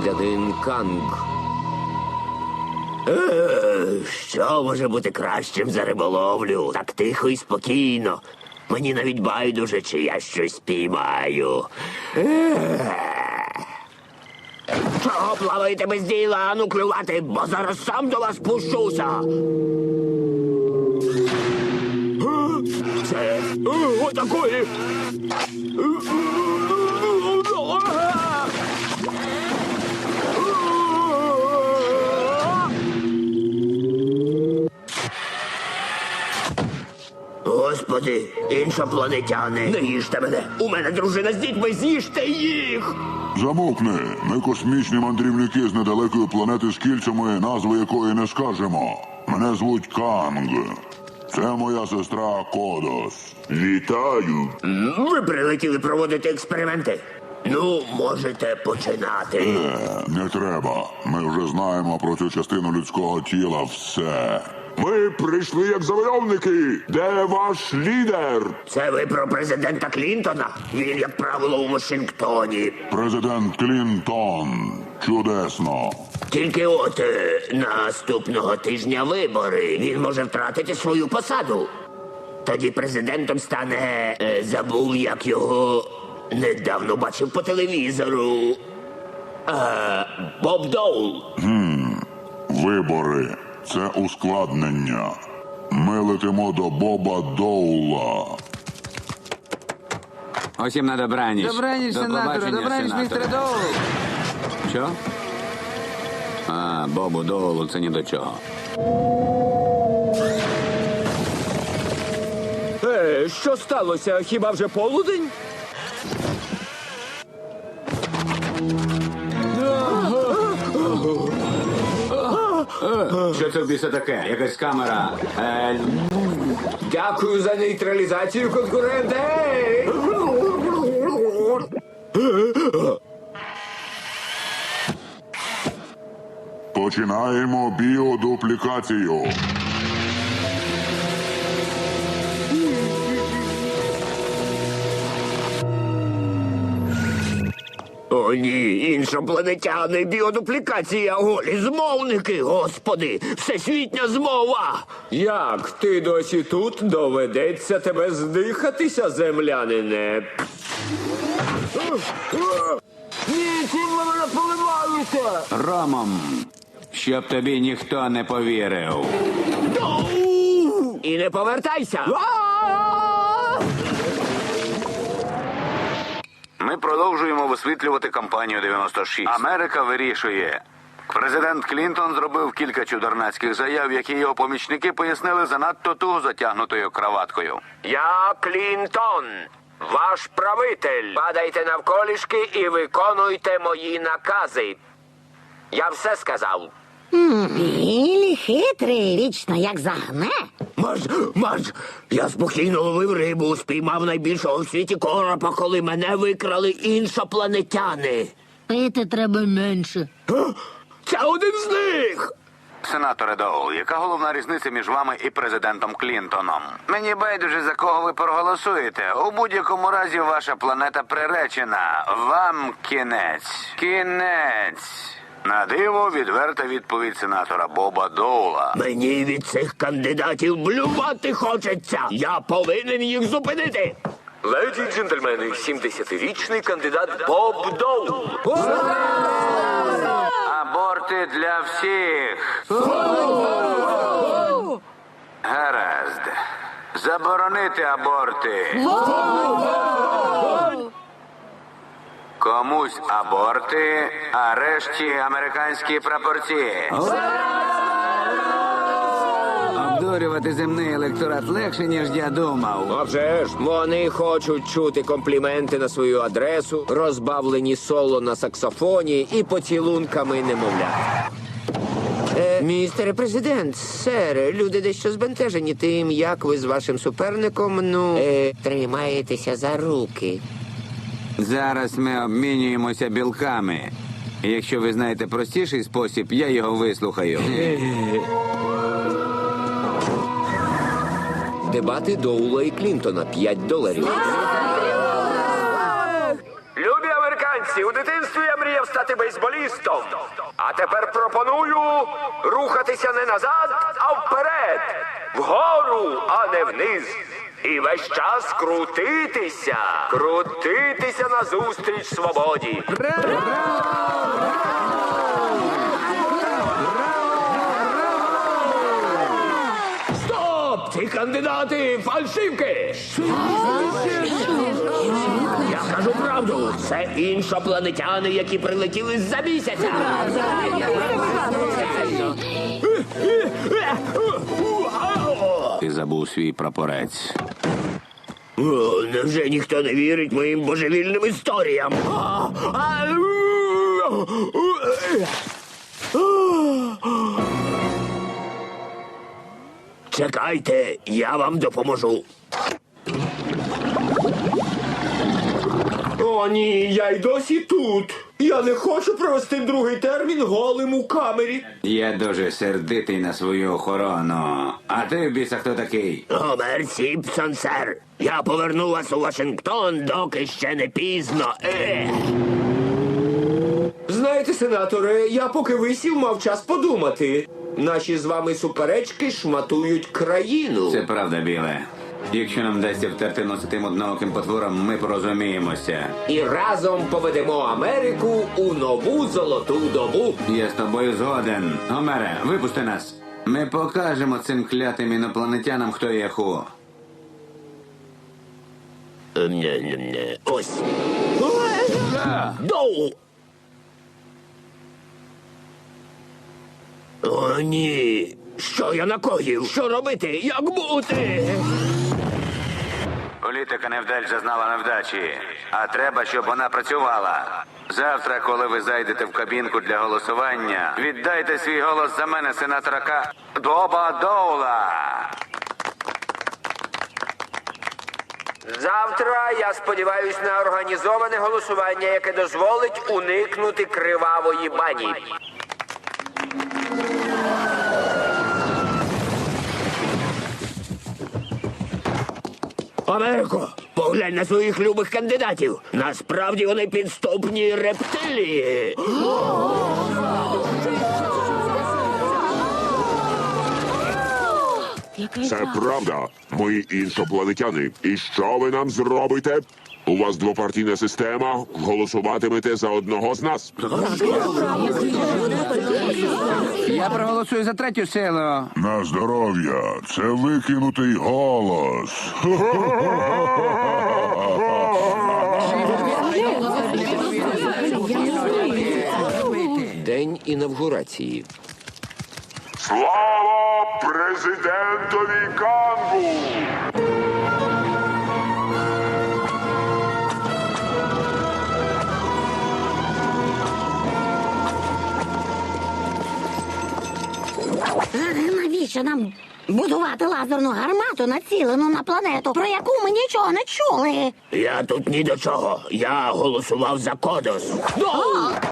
громадянин Канг. Е, Що може бути кращим за риболовлю? Так тихо і спокійно. Мені навіть байдуже, чи я щось спіймаю. Е. Чого плаваєте без діла, ану клювати, бо зараз сам до вас пущуся. Е, Це отакої. Господи, іншопланетяни, не їжте мене. У мене дружина з дітьми, з'їжте їх. Замовкни. Ми космічні мандрівники з недалекої планети з кільцями, назви якої не скажемо. Мене звуть Канг. Це моя сестра Кодос. Вітаю. Ви прилетіли проводити експерименти. Ну, можете починати. Е, не треба. Ми вже знаємо про цю частину людського тіла все. Ми прийшли як завойовники. Де ваш лідер? Це ви про президента Клінтона? Він, як правило, у Вашингтоні. Президент Клінтон. Чудесно. Тільки от е, наступного тижня вибори. Він може втратити свою посаду. Тоді президентом стане. е, забув, як його недавно бачив по телевізору. Е, Боб Доул. Вибори це ускладнення. Ми летимо до Боба Доула. Усім на добраніч. Добраніч, До побачення, добраніч, містере Доул. Що? А, Бобу Доулу це ні до чого. Е, що сталося? Хіба вже полудень? Що це в біса таке? Якась камера. Е, Дякую за нейтралізацію конкурента. Починаємо біодуплікацію. О, ні, іншопланетяни, біодуплікація, голі змовники, господи, всесвітня змова. Як ти досі тут доведеться тебе здихатися, землянине? Ні, чим ви мене поливаєте? Ромом. Щоб тобі ніхто не повірив. І не повертайся. Продовжуємо висвітлювати кампанію 96. Америка вирішує. Президент Клінтон зробив кілька чудернацьких заяв, які його помічники пояснили занадто туго затягнутою краваткою. Я Клінтон, ваш правитель. Падайте навколішки і виконуйте мої накази. Я все сказав. Білі хитрий, вічно як загне. Маж, маж, я спокійно ловив рибу, спіймав найбільшого в світі коропа, коли мене викрали іншопланетяни. Пити треба менше. Це один з них. Сенаторе Доул, яка головна різниця між вами і президентом Клінтоном? Мені байдуже за кого ви проголосуєте. У будь-якому разі ваша планета приречена. Вам кінець. Кінець. На диво відверта відповідь сенатора Боба Доула. Мені від цих кандидатів блювати хочеться. Я повинен їх зупинити. Леді й джентльмени, 70-річний кандидат Боб Доул. Аборти для всіх. Гаразд. Заборонити аборти. Комусь аборти, а решті американські прапорці. Обдурювати земний електорат легше, ніж я думав. А вже ж, вони хочуть чути компліменти на свою адресу, розбавлені соло на саксофоні і поцілунками немовлят. Е, містере президент, сер, люди дещо збентежені тим, як ви з вашим суперником, ну, е, тримаєтеся за руки. Зараз ми обмінюємося білками. І Якщо ви знаєте простіший спосіб, я його вислухаю. Дебати Доула і Клінтона 5 доларів. Любі американці, у дитинстві я мріяв стати бейсболістом. А тепер пропоную рухатися не назад, а вперед. Вгору, а не вниз. І весь час крутитися, крутитися назустріч свободі. Стоп! Ці кандидати фальшивки! Я кажу правду. Це іншопланетяни, які прилетіли з-за місяця. Забув свій прапорець. О, невже ніхто не вірить моїм божевільним історіям? Чекайте, я вам допоможу. О, ні, я й досі тут. Я не хочу провести другий термін голим у камері. Я дуже сердитий на свою охорону. А ти в біса хто такий? Гомер Сімпсон, сер. Я поверну вас у Вашингтон, доки ще не пізно. Е. Знаєте, сенаторе, я поки висів, мав час подумати. Наші з вами суперечки шматують країну. Це правда, біле. Якщо нам вдасться втерти носи тим однооким потворам, ми порозуміємося. І разом поведемо Америку у нову золоту добу. Я з тобою згоден. Гомере, випусти нас. Ми покажемо цим клятим інопланетянам, хто є ху. Нє-нє-нє. Ось. Доу. О, ні. Що я накоїв? Що робити? Як бути? Політика невдач зазнала невдачі, а треба, щоб вона працювала. Завтра, коли ви зайдете в кабінку для голосування, віддайте свій голос за мене, сенатора К. Боба Доула. Завтра я сподіваюсь на організоване голосування, яке дозволить уникнути кривавої бані. Америко, поглянь на своїх любих кандидатів. Насправді вони підступні рептилії. Це правда. Ми іншопланетяни. І що ви нам зробите? У вас двопартійна система. Голосуватимете за одного з нас. Я проголосую за третю силу. На здоров'я. Це викинутий голос. День інавгурації. Слава президентові Кангу! Навіщо нам будувати лазерну гармату, націлену на планету, про яку ми нічого не чули? Я тут ні до чого. Я голосував за Кодос.